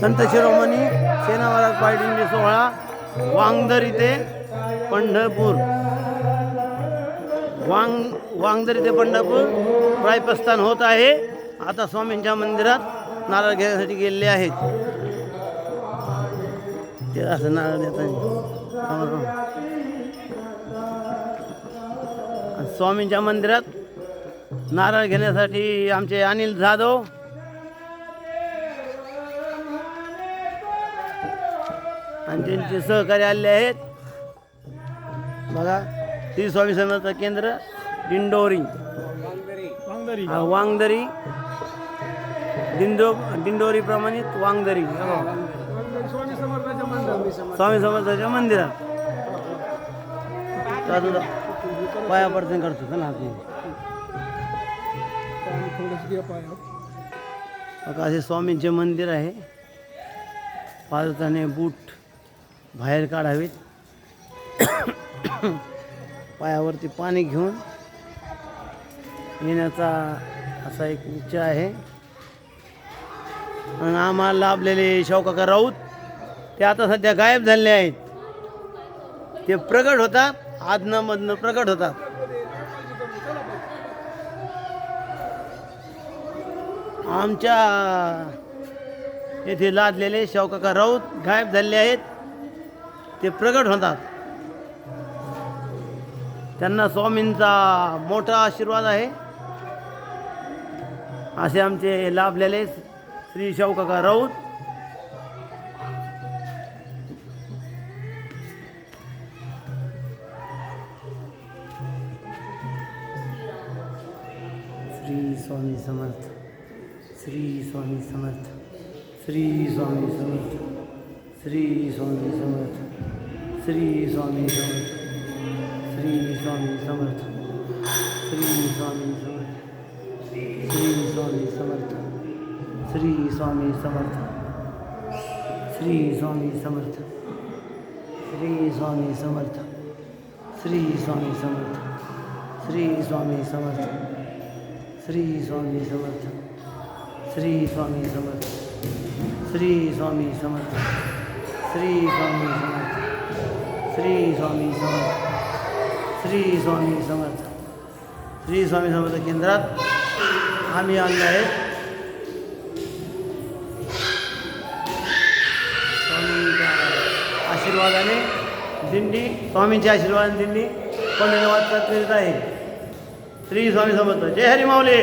संत शिरोमणी सेना महाराज सोहळा वांगदरी ते पंढरपूर. वांग वांगदरी ते पंढरपूर प्रायप्रस्थान होत आहे. आता स्वामींच्या मंदिरात नारळ घेण्यासाठी गेलेले आहेत. ते असं नारळ देतात आणि स्वामींच्या मंदिरात नारळ घेण्यासाठी आमचे अनिल जाधव आणि त्यांचे सहकारी आलेले आहेत. बघा श्री स्वामी समर्थ केंद्र दिंडोरी हा, वांगदरी दिंडो दिंडोरी प्रमाणित वांगदरी. स्वामी समर्थाच्या मंदिरात. चालू पाया पडते करतो ना आतमध्ये. असे स्वामींचे मंदिर आहे. पादताने बूट बाहेर काढावेत. पायावरती पाणी घेऊन येण्याचा असा एक इच्छा आहे. आणि आम्हाला लाभलेले शौकाका राऊत ते आता सध्या गायब झालेले आहेत. ते प्रगट होतात आदनामधनं प्रगट होतात आमच्या येथे लादलेले शौकाका राऊत गायब झालेले आहेत ते प्रगट होतात. त्यांना स्वामींचा मोठा आशीर्वाद आहे. असे आमचे लाभलेले श्री शौकाका राऊत श्री स्वामी समर्थ श्री स्वामी समर्थ श्री स्वामी समर्थ श्री स्वामी समर्थ श्री स्वामी समर्थ श्री स्वामी समर्थ श्री स्वामी समर्थ श्री स्वामी समर्थ श्री स्वामी समर्थ श्री स्वामी समर्थ श्री स्वामी समर्थ श्री स्वामी समर्थ श्री स्वामी समर्थ श्री स्वामी समर्थ श्री स्वामी समर्थ श्री स्वामी समर्थ श्री स्वामी समर्थ श्री स्वामी समर्थ श्री स्वामी समर्थ श्री स्वामी समर्थ केंद्रात आम्ही आणलं आहे आशीर्वादाने दिंडी स्वामींच्या आशीर्वादाने दिंडी पंढरवाद करीत आहे. श्री स्वामी समर्थ. जय हरी माऊली.